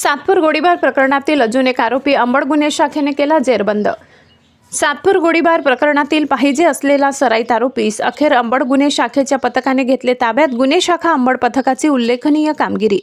सातपूर गोळीबार प्रकरणातील अजून एक आरोपी अंबड गुन्हे शाखेने केला जेरबंद. सातपूर गोळीबार प्रकरणातील पाहिजे असलेला सराईत आरोपीस अखेर अंबड गुन्हे शाखेच्या पथकाने घेतले ताब्यात. गुन्हे शाखा अंबड पथकाची उल्लेखनीय कामगिरी.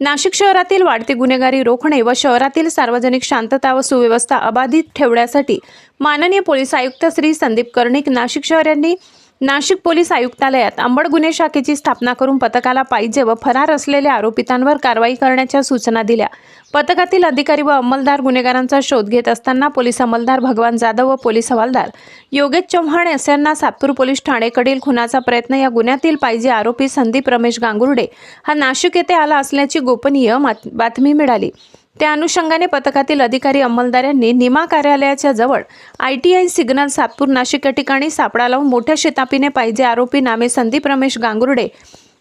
नाशिक शहरातील वाढती गुन्हेगारी रोखणे व शहरातील सार्वजनिक शांतता व सुव्यवस्था अबाधित ठेवण्यासाठी माननीय पोलीस आयुक्त श्री संदीप कर्णिक नाशिक शहर यांनी नाशिक पोलीस आयुक्तालयात अंबड गुन्हे शाखेची स्थापना करून पथकाला पाहिजे व फरार असलेल्या आरोपितांवर कारवाई करण्याच्या सूचना दिल्या. पथकातील अधिकारी व अंमलदार गुन्हेगारांचा शोध घेत असताना पोलीस अंमलदार भगवान जाधव व पोलीस हवालदार योगेश चव्हाण यांना सातपूर पोलीस ठाणेकडील खुनाचा प्रयत्न या गुन्ह्यातील पाहिजे आरोपी संदीप रमेश गांगुर्डे हा नाशिक येथे आला असल्याची गोपनीय मात- बातमी मिळाली. त्या अनुषंगाने पथकातील अधिकारी अंमलदारांनी निमा कार्यालयाच्या जवळ I T I signal Satpur Nashik या ठिकाणी सापळा लावून मोठ्या शेतापीने पाहिजे आरोपी नामे संदीप रमेश गांगुर्डे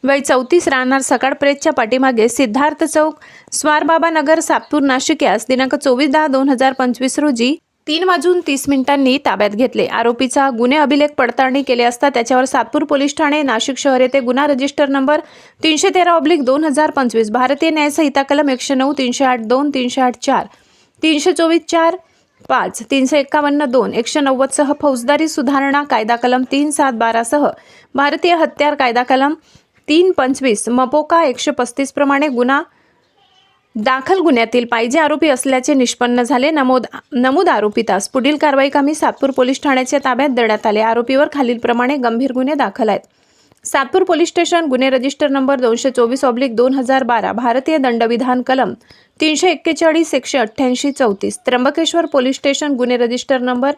वय चौतीस राहणार सकाळ प्रेसच्या पाठीमागे सिद्धार्थ चौक स्वारबाबा नगर सातपूर नाशिक यास दिनांक चोवीस दहा दोन हजार पंचवीस रोजी तीन वाजून तीस मिनिटांनी ताब्यात घेतले. आरोपीचा गुन्हे अभिलेख पडताळणी केले असता त्याच्यावर सातपूर पोलीस ठाणे नाशिक शहर येथे गुन्हा रजिस्टर नंबर तीनशे तेरा ऑब्लिक दोन हजार पंचवीस भारतीय न्यायसंहिता कलम एकशे नऊ तीनशे आठ दोन तीनशे आठ चार तीनशे चोवीस चार पाच तीनशे एक्कावन्न दोन एकशे नव्वदसह फौजदारी सुधारणा कायदा कलम तीन सात बारासह भारतीय हत्यार कायदा कलम तीन पंचवीस मपोका एकशे पस्तीसप्रमाणे गुन्हा दाखल गुन्ह्यातील पाहिजे आरोपी असल्याचे निष्पन्न झाले. नमोद नमूद आरोपितास पुढील कारवाई कामी सातपूर पोलीस ठाण्याच्या ताब्यात देण्यात आले. आरोपीवर खालीलप्रमाणे गंभीर गुन्हे दाखल आहेत. सातपूर पोलीस स्टेशन गुन्हे रजिस्टर नंबर दोनशे चोवीस ऑब्लिक दोन हजार बारा भारतीय दंडविधान कलम तीनशे एक्केचाळीस एकशे अठ्ठ्याऐंशी चौतीस त्र्यंबकेश्वर पोलीस स्टेशन गुन्हे रजिस्टर नंबर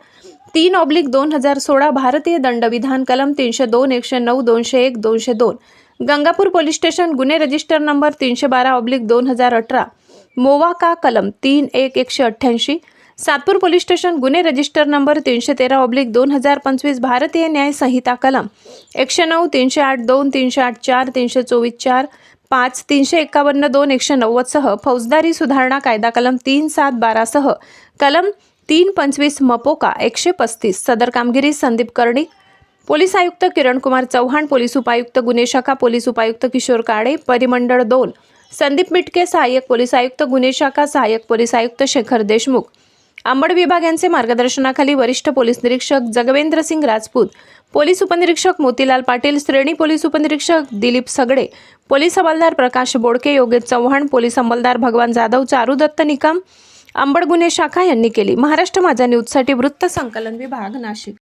तीन ऑब्लिक दोन हजार सोळा भारतीय दंडविधान कलम तीनशे दोन एकशे नऊ दोनशे एक दोनशे दोन. गंगापूर पोलीस स्टेशन गुन्हे रजिस्टर नंबर तीनशे बारा ऑब्लिक दोन हजार अठरा मोवाका कलम तीन एक एकशे अठ्ठ्याऐंशी सातपूर पोलीस स्टेशन गुन्हे रजिस्टर नंबर तीनशे तेरा ऑब्लिक दोन हजार पंचवीस भारतीय न्याय संहिता कलम एकशे नऊ तीनशे आठ दोन तीनशे आठ चार तीनशे चोवीस चार पाच तीनशे एक्कावन्न दोन एकशे नव्वदसह फौजदारी सुधारणा कायदा कलम तीन सात बारासह कलम तीन पंचवीस मपोका एकशे पस्तीस सदर कामगिरी संदीप कर्णिक पोलीस आयुक्त किरणकुमार चव्हाण पोलीस उपायुक्त गुन्हे शाखा पोलीस उपायुक्त किशोर काळे परिमंडळ दोन संदीप मिटके सहाय्यक पोलीस आयुक्त गुन्हे शाखा सहाय्यक पोलीस आयुक्त शेखर देशमुख. आंबड विभाग यांचे मार्गदर्शनाखाली वरिष्ठ पोलीस निरीक्षक जगवेंद्र सिंग राजपूत पोलीस उपनिरीक्षक मोतीलाल पाटील श्रेणी पोलीस उपनिरीक्षक दिलीप सगडे पोलीस हवालदार प्रकाश बोडके योगेश चव्हाण पोलीस अंमलदार भगवान जाधव चारुदत्त निकम आंबड गुन्हे शाखा यांनी केली. महाराष्ट्र माझा न्यूजसाठी वृत्त संकलन विभाग नाशिक.